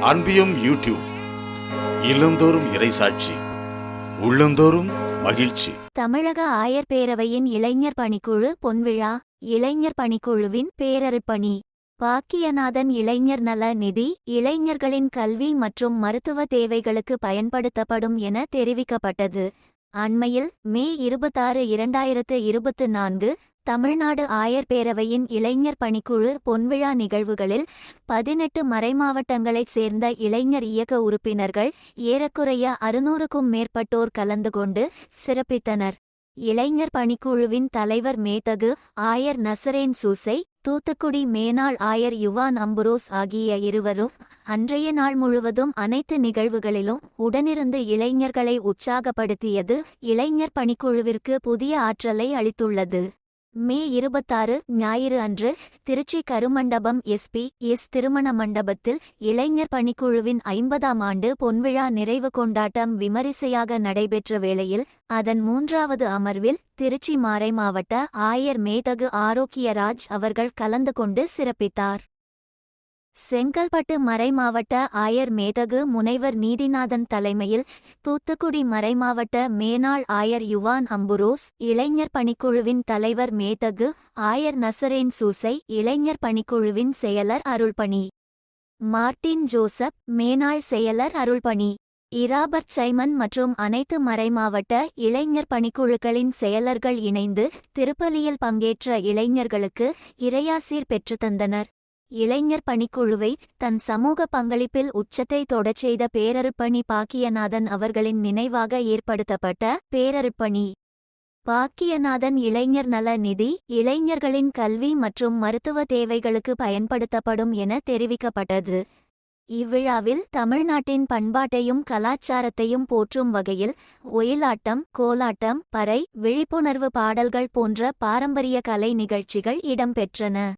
அன்பியும் YouTube இல்லந்தோறும் இறைசாட்சி உள்ளந்தோறும் மகிழ்ச்சி. தமிழக ஆயர் பேரவையின் இளைஞர் பணிக்குழு பொன்விழா இளைஞர் பணிக்குழுவின் பேரருப்பணி பாக்கியநாதன் இளைஞர் நல நிதி இளைஞர்களின் கல்வி மற்றும் மருத்துவ தேவைகளுக்கு பயன்படுத்தப்படும் என தெரிவிக்கப்பட்டது. அண்மையில் மே இருபத்தாறு இரண்டாயிரத்து இருபத்து நான்கு தமிழ்நாடு ஆயர் பேரவையின் இளைஞர் பணிக்குழு பொன்விழா நிகழ்வுகளில் பதினெட்டு மறைமாவட்டங்களைச் சேர்ந்த இளைஞர் இயக்க உறுப்பினர்கள் ஏறக்குறைய அறுநூறுக்கும் மேற்பட்டோர் கலந்து கொண்டு சிறப்பித்தனர். இளைஞர் பணிக்குழுவின் தலைவர் மேதகு ஆயர் நசரேன் சூசை தூத்துக்குடி மேனாள் ஆயர் யுவான் அம்புரோஸ் ஆகிய இருவரும் அன்றைய நாள் முழுவதும் அனைத்து நிகழ்வுகளிலும் உடனிருந்து இளைஞர்களை உற்சாகப்படுத்தியது இளைஞர் பணிக்குழுவிற்கு புதிய ஆற்றலை அளித்துள்ளது. மே இருபத்தாறு ஞாயிறு அன்று திருச்சி கருமண்டபம் எஸ்பி எஸ் திருமண மண்டபத்தில் இளைஞர் பணிக்குழுவின் ஐம்பதாம் ஆண்டு பொன்விழா நிறைவு கொண்டாட்டம் விமரிசையாக நடைபெற்ற வேளையில் அதன் மூன்றாவது அமர்வில் திருச்சி மாவட்ட ஆயர் மேதகு ஆரோக்கியராஜ் அவர்கள் கலந்து கொண்டு சிறப்பித்தார். செங்கல்பட்டு மறைமாவட்ட ஆயர் மேதகு முனைவர் நீதிநாதன் தலைமையில் தூத்துக்குடி மறைமாவட்ட மேனாள் ஆயர் யுவான் அம்புரோஸ் இளைஞர் பணிக்குழுவின் தலைவர் மேதகு ஆயர் நசரேன் சூசை இளைஞர் பணிக்குழுவின் செயலர் அருள்பணி. மார்ட்டின் ஜோசப் மேனாள் செயலர் அருள்பணி. இராபர்ட் சைமன் மற்றும் அனைத்து மறைமாவட்ட இளைஞர் பணிக்குழுக்களின் செயலர்கள் இணைந்து திருப்பலியில் பங்கேற்ற இளைஞர்களுக்கு இறையாசீர் பெற்றுத்தந்தனர். இளைஞர் பணிக்குழுவை தன் சமூக பங்களிப்பில் உச்சத்தை தொடச் செய்த பேரருப்பணி பாக்கியநாதன் அவர்களின் நினைவாக ஏற்படுத்தப்பட்ட பேரருப்பணி. பாக்கியநாதன் இளைஞர் நல நிதி இளைஞர்களின் கல்வி மற்றும் மருத்துவ தேவைகளுக்கு பயன்படுத்தப்படும் என தெரிவிக்கப்பட்டது. இவ்விழாவில் தமிழ்நாட்டின் பண்பாட்டையும் கலாச்சாரத்தையும் போற்றும் வகையில் ஒயிலாட்டம் கோலாட்டம் பறை விழிப்புணர்வு பாடல்கள் போன்ற பாரம்பரிய கலை நிகழ்ச்சிகள் இடம்பெற்றன.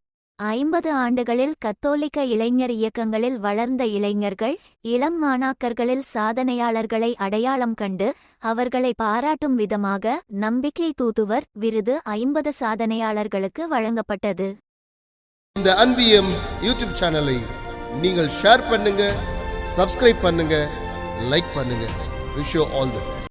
ஐம்பது ஆண்டுகளில் கத்தோலிக்க இளைஞர் இயக்கங்களில் வளர்ந்த இளைஞர்கள் இளம் மாணாக்கர்களில் சாதனையாளர்களை அடையாளம் கண்டு அவர்களை பாராட்டும் விதமாக நம்பிக்கை தூதுவர் விருது ஐம்பது சாதனையாளர்களுக்கு வழங்கப்பட்டது. இந்த அன்பியம் யூடியூப் சேனலை நீங்கள் ஷேர் பண்ணுங்க சப்ஸ்கிரைப் பண்ணுங்க லைக் பண்ணுங்க. Wish all the